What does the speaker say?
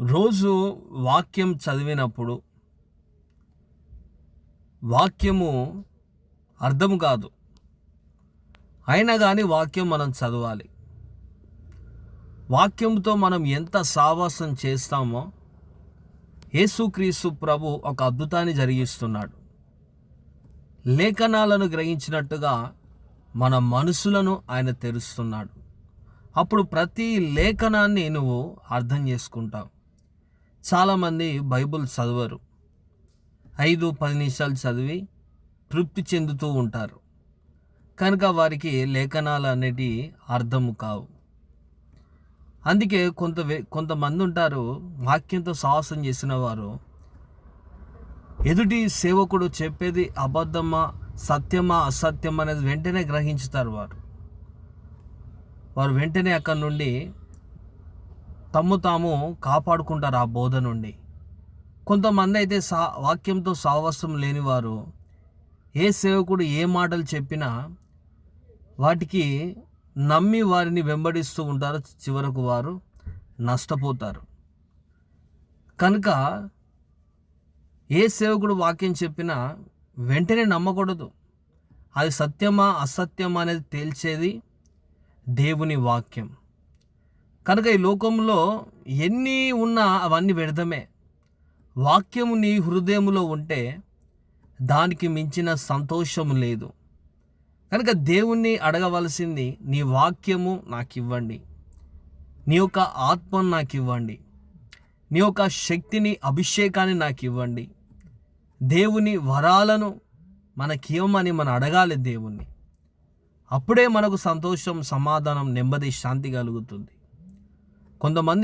రోజు వాక్యం చదివినప్పుడు వాక్యము అర్థం కాదు. అయినా కానీ వాక్యం మనం చదవాలి. వాక్యంతో మనం ఎంత సావాసం చేస్తామో యేసుక్రీస్తు ప్రభు ఒక అద్భుతాన్ని జరిగిస్తున్నాడు. లేఖనాలను గ్రహించినట్టుగా మన మనసులను ఆయన తెరుస్తున్నాడు. అప్పుడు ప్రతి లేఖనాన్ని నువ్వు అర్థం చేసుకుంటావు. చాలామంది బైబుల్ చదవరు. ఐదు పది నిమిషాలు చదివి తృప్తి చెందుతూ ఉంటారు. కనుక వారికి లేఖనాలు అనేటివి అర్థము కావు. అందుకే కొంత వే- కొంతమంది ఉంటారు వాక్యంతో సాహసం చేసిన వారు ఎదుటి సేవకుడు చెప్పేది అబద్ధమా సత్యమా అసత్యమా అనేది వెంటనే గ్రహించుతారు వారు. వారు వెంటనే అక్కడి నుండి తమ్ము తాము కాపాడుకుంటారు ఆ బోధ నుండి. కొంతమంది అయితే సా వాక్యంతో సావస్వం లేనివారు ఏ సేవకుడు ఏ మాటలు చెప్పినా వాటికి నమ్మి వారిని వెంబడిస్తూ ఉంటారు చివరకు వారు నష్టపోతారు. కనుక ఏ సేవకుడు వాక్యం చెప్పినా వెంటనే నమ్మకూడదు. అది సత్యమా అసత్యమా అనేది తేల్చేది దేవుని వాక్యం. కనుక ఈ లోకంలో ఎన్ని ఉన్నా అవన్నీ వ్యర్థమే. వాక్యము నీ హృదయంలో ఉంటే దానికి మించిన సంతోషము లేదు. కనుక దేవుణ్ణి అడగవలసింది నీ వాక్యము నాకు ఇవ్వండి నీ యొక్క ఆత్మను నాకు ఇవ్వండి నీ యొక్క శక్తిని అభిషేకాన్ని నాకు ఇవ్వండి దేవుని వరాలను మనకివ్వమని మనం అడగాలి దేవుణ్ణి. అప్పుడే మనకు సంతోషం సమాధానం నెమ్మది శాంతి కలుగుతుంది. కొంతమంది